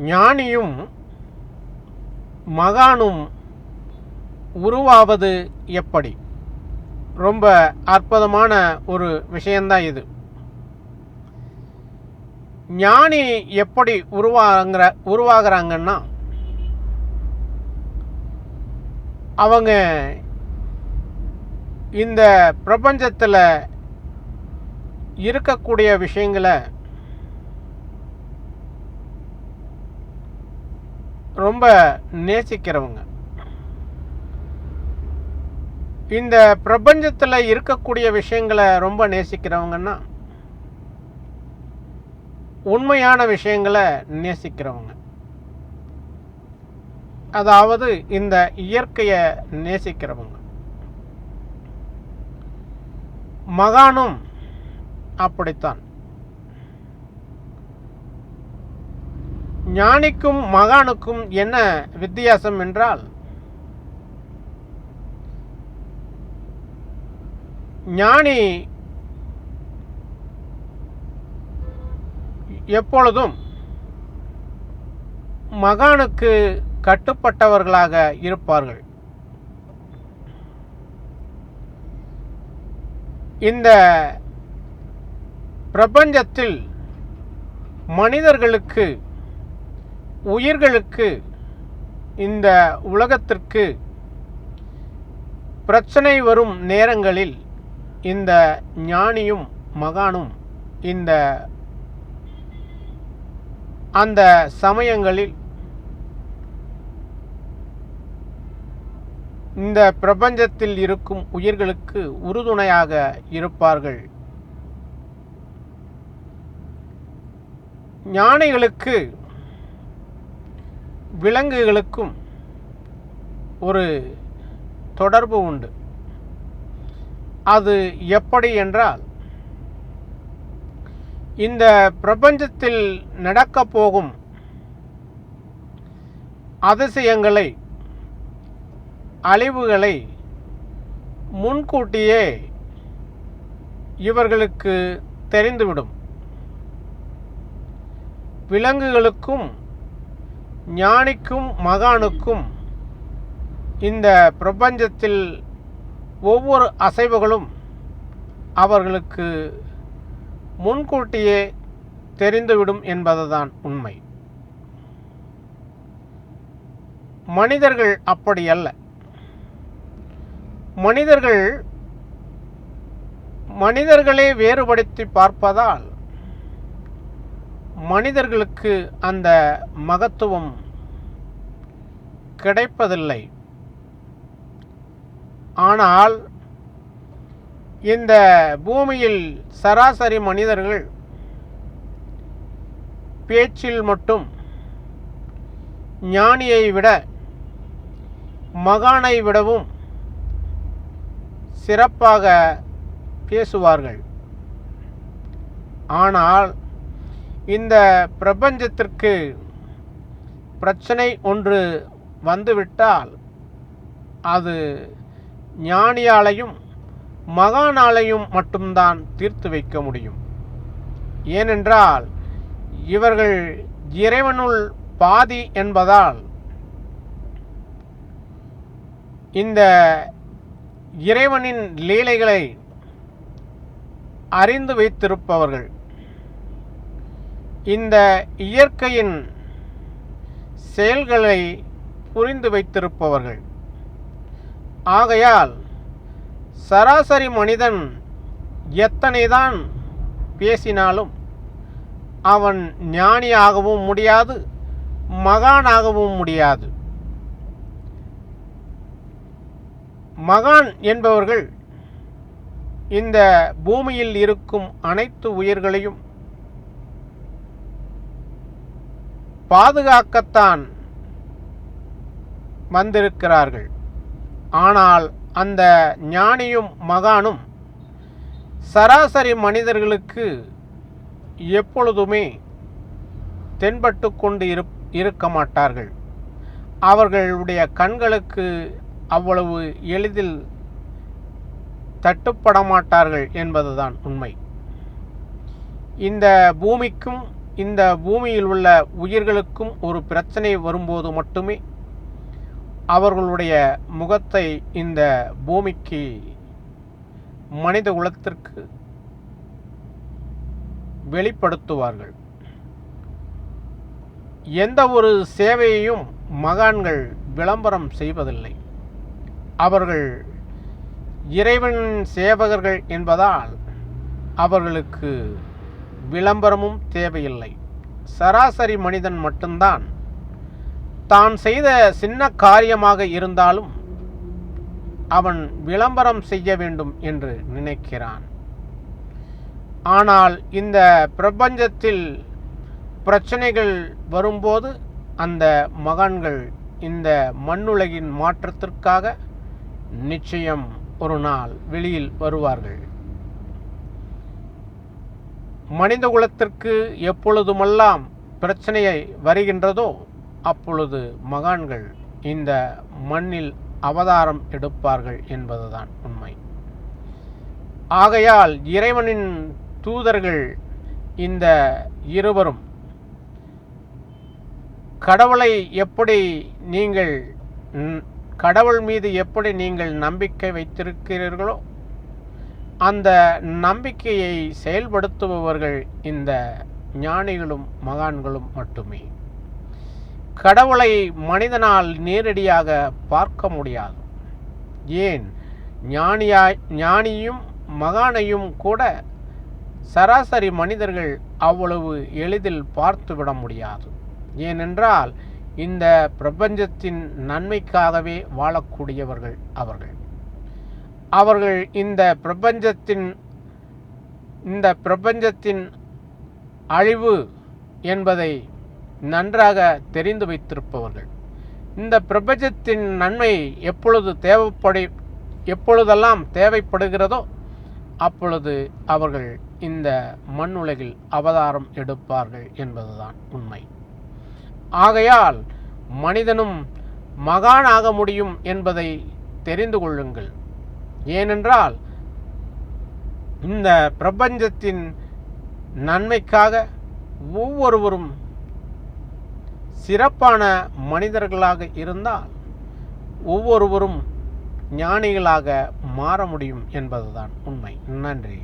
ஞானியும் மகானும் உருவாவது எப்படி? ரொம்ப அற்புதமான ஒரு விஷயந்தான் இது. ஞானி எப்படி உருவாங்கிற உருவாகிறாங்கன்னா அவங்க இந்த பிரபஞ்சத்தில் இருக்கக்கூடிய விஷயங்களை ரொம்ப நேசிக்கிறவங்க. இந்த பிரபஞ்சத்தில் இருக்கக்கூடிய விஷயங்களை ரொம்ப நேசிக்கிறவங்கன்னா உண்மையான விஷயங்களை நேசிக்கிறவங்க. அதாவது இந்த இயற்கையை நேசிக்கிறவங்க. மகானும் அப்படித்தான். ஞானிக்கும் மகானுக்கும் என்ன வித்தியாசம் என்றால் ஞானி எப்பொழுதும் மகானுக்கு கட்டுப்பட்டவர்களாக இருப்பார்கள். இந்த பிரபஞ்சத்தில் மனிதர்களுக்கு உயிர்களுக்கு இந்த உலகத்திற்கு பிரச்சனை வரும் நேரங்களில் இந்த ஞானியும் மகானும் இந்த அந்த சமயங்களில் இந்த பிரபஞ்சத்தில் இருக்கும் உயிர்களுக்கு உறுதுணையாக இருப்பார்கள். ஞானிகளுக்கு விலங்குகளுக்கும் ஒரு தொடர்பு உண்டு. அது எப்படி என்றால் இந்த பிரபஞ்சத்தில் நடக்கப் போகும் அதிசயங்களை அழிவுகளை முன்கூட்டியே இவர்களுக்கு தெரிந்துவிடும். விலங்குகளுக்கும் ஞானிக்கும் மகானுக்கும் இந்த பிரபஞ்சத்தில் ஒவ்வொரு அசைவுகளும் அவர்களுக்கு முன்கூட்டியே தெரிந்துவிடும் என்பதுதான் உண்மை. மனிதர்கள் அப்படி அல்ல. மனிதர்கள் மனிதர்களே வேறுபடுத்தி பார்ப்பதால் மனிதர்களுக்கு அந்த மகத்துவம் கிடைப்பதில்லை. ஆனால் இந்த பூமியில் சராசரி மனிதர்கள் பேச்சில் மட்டும் ஞானியை விட மகானை விடவும் சிறப்பாக பேசுவார்கள். ஆனால் இந்த பிரபஞ்சத்திற்கு பிரச்சனை ஒன்று வந்துவிட்டால் அது ஞானியாலையும் மகானாலையும் மட்டும்தான் தீர்த்து வைக்க முடியும். ஏனென்றால் இவர்கள் இறைவனுள் பாதி என்பதால் இந்த இறைவனின் லீலைகளை அறிந்து வைத்திருப்பவர்கள். இந்த இயற்கையின் செயல்களை புரிந்து வைத்திருப்பவர்கள். ஆகையால் சராசரி மனிதன் எத்தனைதான் பேசினாலும் அவன் ஞானியாகவும் முடியாது மகானாகவும் முடியாது. மகான் என்பவர்கள் இந்த பூமியில் இருக்கும் அனைத்து உயிர்களையும் பாதுகாக்கத்தான் வந்திருக்கிறார்கள். ஆனால் அந்த ஞானியும் மகானும் சராசரி மனிதர்களுக்கு எப்பொழுதுமே தென்பட்டு கொண்டு இரு இருக்க மாட்டார்கள். அவர்களுடைய கண்களுக்கு அவ்வளவு எளிதில் தட்டுப்பட மாட்டார்கள் என்பதுதான் உண்மை. இந்த பூமிக்கும் இந்த பூமியில் உள்ள உயிர்களுக்கும் ஒரு பிரச்சனை வரும்போது மட்டுமே அவர்களுடைய முகத்தை இந்த பூமிக்கு மனித குலத்திற்கு வெளிப்படுத்துவார்கள். எந்த ஒரு சேவையையும் மகான்கள் விளம்பரம் செய்வதில்லை. அவர்கள் இறைவன் சேவகர்கள் என்பதால் அவர்களுக்கு விளம்பரமும் தேவையில்லை. சராசரி மனிதன் மட்டும்தான். தான் செய்த சின்ன காரியமாக இருந்தாலும் அவன் விளம்பரம் செய்ய வேண்டும் என்று நினைக்கிறான். ஆனால் இந்த பிரபஞ்சத்தில் பிரச்சனைகள் வரும்போது அந்த மகன்கள் இந்த மண்ணுலகின் மாற்றத்திற்காக நிச்சயம் ஒரு நாள் வெளியில் வருவார்கள். மனித குலத்திற்கு எப்பொழுதுமெல்லாம் பிரச்சனையை வருகின்றதோ அப்பொழுது மகான்கள் இந்த மண்ணில் அவதாரம் எடுப்பார்கள் என்பதுதான் உண்மை. ஆகையால் இறைவனின் தூதர்கள் இந்த இருவரும் கடவுளை எப்படி நீங்கள் கடவுள் மீது எப்படி நீங்கள் நம்பிக்கை வைத்திருக்கிறீர்களோ அந்த நம்பிக்கையை செயல்படுத்துபவர்கள் இந்த ஞானிகளும் மகான்களும் மட்டுமே. கடவுளை மனிதனால் நேரடியாக பார்க்க முடியாது. ஏன்? ஞானியாய் ஞானியும் மகானையும் கூட சராசரி மனிதர்கள் அவ்வளவு எளிதில் பார்த்துவிட முடியாது. ஏனென்றால் இந்த பிரபஞ்சத்தின் நன்மைக்காகவே வாழக்கூடியவர்கள் அவர்கள். அவர்கள் இந்த பிரபஞ்சத்தின் இந்த பிரபஞ்சத்தின் அழிவு என்பதை நன்றாக தெரிந்து வைத்திருப்பவர்கள். இந்த பிரபஞ்சத்தின் நன்மை எப்பொழுது தேவைப்படி எப்பொழுதெல்லாம் தேவைப்படுகிறதோ அப்பொழுது அவர்கள் இந்த மண்ணுலகில் அவதாரம் எடுப்பார்கள் என்பதுதான் உண்மை. ஆகையால் மனிதனும் மகானாக முடியும் என்பதை தெரிந்து கொள்ளுங்கள். ஏனென்றால் இந்த பிரபஞ்சத்தின் நன்மைக்காக ஒவ்வொருவரும் சிறப்பான மனிதர்களாக இருந்தால் ஒவ்வொருவரும் ஞானிகளாக மாற முடியும் என்பதுதான் உண்மை. நன்றி.